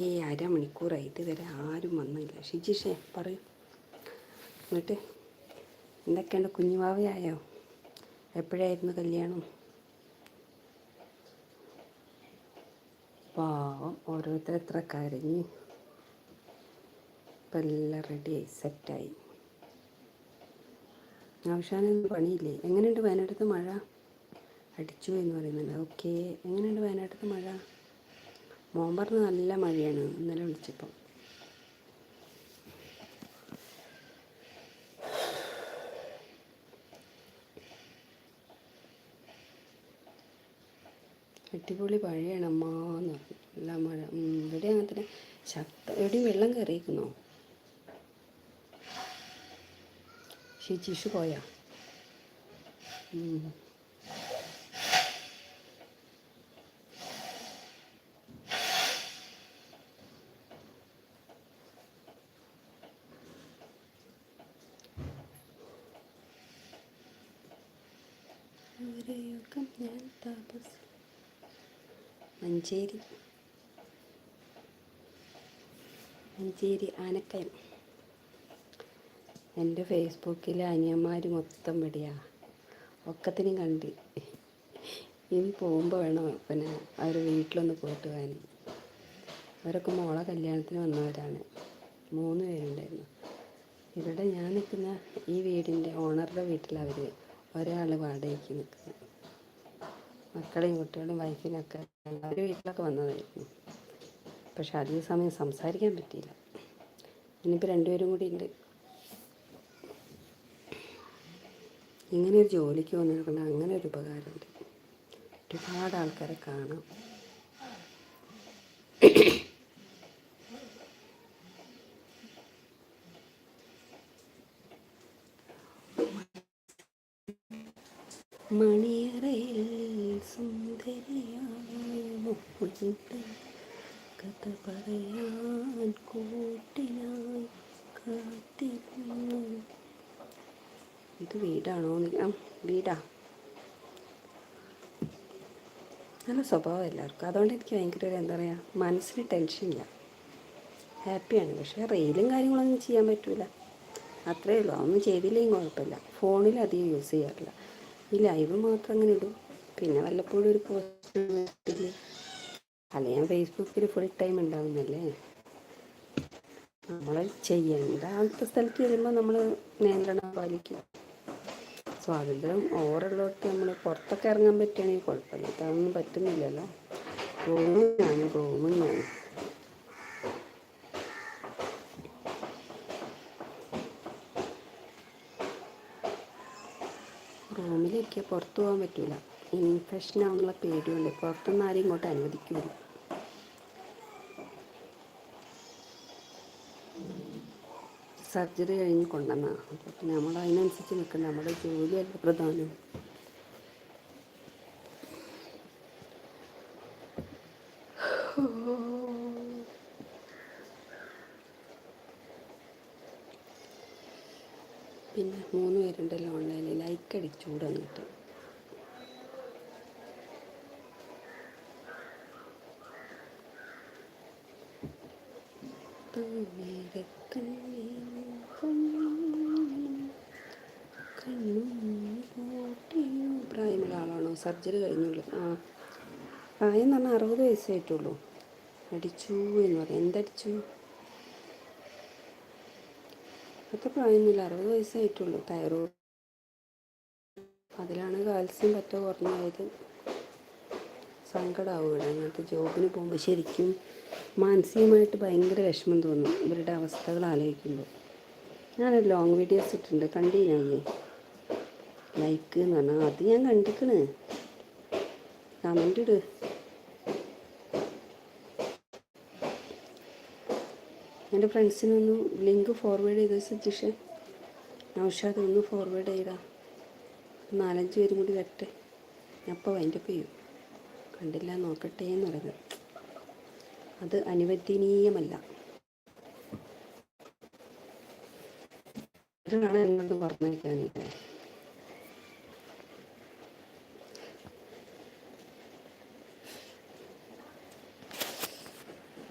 ഈ അരമണിക്കൂറായി. ഇതുവരെ ആരും വന്നില്ല. ഷിജിഷേ പറയൂ. എന്നിട്ട് എന്തൊക്കെയുണ്ട് കുഞ്ഞുവാവയായോ? എപ്പോഴായിരുന്നു കല്യാണം? പാവം ഓരോരുത്തർ എത്ര കരഞ്ഞ്. ഇപ്പം എല്ലാം റെഡിയായി സെറ്റായി ആവശ്യാനൊന്നും പണിയില്ലേ? എങ്ങനെയുണ്ട് വയനാട്ടിലത്തെ മഴ? അടിച്ചു എന്ന് പറയുന്നുണ്ട്. ഓക്കെ എങ്ങനെയുണ്ട് വയനാട്ടിലത്തെ മഴ? മോൻ പറഞ്ഞ നല്ല മഴയാണ് ഇന്നലെ വിളിച്ചപ്പോൾ അടിപൊളി പഴയാണ് പറഞ്ഞു. നല്ല മഴ. ഇവിടെ അങ്ങനെ ശക്ത എവിടെയും വെള്ളം കയറിയിരിക്കുന്നോ ചിഷു പോയാ? ഉം. ഒരു യുഗം ഞാൻ താപസ് മഞ്ചേരി. മഞ്ചേരി ആനക്കയം. എന്റെ ഫേസ്ബുക്കിലെ അനിയന്മാർ മൊത്തം വെടിയാ ഒക്കത്തിനും കണ്ടി. ഇനി പോകുമ്പോൾ വേണം പിന്നെ അവർ വീട്ടിലൊന്ന് പോയിട്ട് പോകാൻ അവരൊക്കെ മോളെ കല്യാണത്തിന് വന്നവരാണ്. മൂന്ന് പേരുണ്ടായിരുന്നു. ഇവിടെ ഞാൻ നിൽക്കുന്ന ഈ വീടിന്റെ ഓണറുടെ വീട്ടിലവർ ഒരാൾ വാടകയ്ക്ക് നിൽക്കുന്നത് മക്കളെയും കുട്ടികളെയും വൈഫിനൊക്കെ അവർ വീട്ടിലൊക്കെ വന്നതായിരുന്നു. പക്ഷെ അധിക സമയം സംസാരിക്കാൻ പറ്റിയില്ല. ഇനിയിപ്പോൾ രണ്ടുപേരും കൂടി ഉണ്ട്. ഇങ്ങനെ ഒരു ജോലിക്ക് വന്നിരിക്കുന്ന അങ്ങനെ ഒരു ഉപകാരമുണ്ട്. ഒരുപാട് ആൾക്കാരെ കാണാം. മണിയറയിൽ സുന്ദരിയായ മുഹുണ്ട് കഥ പറയാൻ കൂട്ടിനായി കാത്തിരുന്നു. ഇത് വീടാണോ? വീടാ. നല്ല സ്വഭാവം എല്ലാവർക്കും. അതുകൊണ്ട് എനിക്ക് ഭയങ്കര ഒരു എന്താ പറയുക മനസ്സിന് ടെൻഷനില്ല ഹാപ്പിയാണ് പക്ഷേ റീലും കാര്യങ്ങളൊന്നും ചെയ്യാൻ പറ്റില്ല അത്രയേ ഉള്ളൂ. അതൊന്നും ചെയ്തില്ലെങ്കിൽ കുഴപ്പമില്ല. ഫോണിൽ അധികം യൂസ് ചെയ്യാറില്ല. ഈ ലൈവ് മാത്രം അങ്ങനെ ഇടും. പിന്നെ വല്ലപ്പോഴും ഒരു പോസ്റ്റ് അല്ല ഞാൻ ഫേസ്ബുക്കിൽ ഫുൾ ടൈം ഉണ്ടാവുന്നല്ലേ നമ്മൾ ചെയ്യേണ്ട ആദ്യത്തെ സ്ഥലത്ത് വരുമ്പോൾ നമ്മൾ നിയന്ത്രണം പാലിക്കും. സ്വാതന്ത്ര്യം ഓവറുള്ളവർക്ക് നമ്മൾ പുറത്തൊക്കെ ഇറങ്ങാൻ പറ്റുകയാണെങ്കിൽ കുഴപ്പമില്ല അതൊന്നും പറ്റുന്നില്ലല്ലോ. റൂമിങ്ങാണ് റൂമിങ്ങാണ് റൂമിലേക്ക് പുറത്ത് പോകാൻ പറ്റില്ല ഇൻഫെക്ഷൻ ആവുന്നുള്ള പേടിയുണ്ട്. പുറത്തുനിന്ന് ആരും ഇങ്ങോട്ട് അനുവദിക്കില്ല സർജറി കഴിഞ്ഞ് കൊണ്ടുവന്ന. അപ്പം നമ്മൾ അതിനനുസരിച്ച് നിൽക്കണം. നമ്മുടെ ജോലിയല്ല പ്രധാനം. പിന്നെ മൂന്ന് പേരുണ്ടല്ലോ ഓൺലൈനിൽ ലൈക്ക് അടിച്ചൂടെ എന്നിട്ട്. പ്രായമുള്ള ആളാണോ? സർജറി കഴിഞ്ഞുള്ളൂ. ആ. പ്രായം എന്ന് പറഞ്ഞാൽ അറുപത് വയസ്സായിട്ടുള്ളൂ അടിച്ചു എന്ന് പറയാം. എന്തടിച്ചു? അത്ര പ്രായമൊന്നുമില്ല അറുപത് വയസ്സായിട്ടുള്ളൂ തൈറോയ്ഡ് അതിലാണ് കാൽസ്യം പറ്റ കുറഞ്ഞായത് സങ്കടമാവുകയാണ് അങ്ങനത്തെ ജോബിന് പോകുമ്പോൾ ശരിക്കും മാനസികമായിട്ട് ഭയങ്കര വിഷമം തോന്നും ഇവരുടെ അവസ്ഥകൾ ആലോചിക്കുമ്പോൾ ഞാനൊരു ലോങ് വീഡിയോസ് ഇട്ടിട്ടുണ്ട്. കണ്ടില്ലേ ലൈക്ക് എന്ന് പറഞ്ഞാൽ അത് ഞാൻ കണ്ടിക്കണ്. കമന്റ് ഇട്. എന്റെ ഫ്രണ്ട്സിനൊന്ന് ലിങ്ക് ഫോർവേഡ് ചെയ്ത് സജീഷ് നൗഷാദ് ഒന്ന് ഫോർവേഡ് ചെയ്താ. നാലഞ്ച് പേരും കൂടി വരട്ടെ. ഞാൻ അപ്പോൾ അതിന്റെ ചെയ്യും. കണ്ടില്ല നോക്കട്ടെ എന്ന് പറയുന്നത്. അത് അനുവദനീയമല്ല. ഇതാണ് എന്നോട് പറഞ്ഞേക്കാനില്ല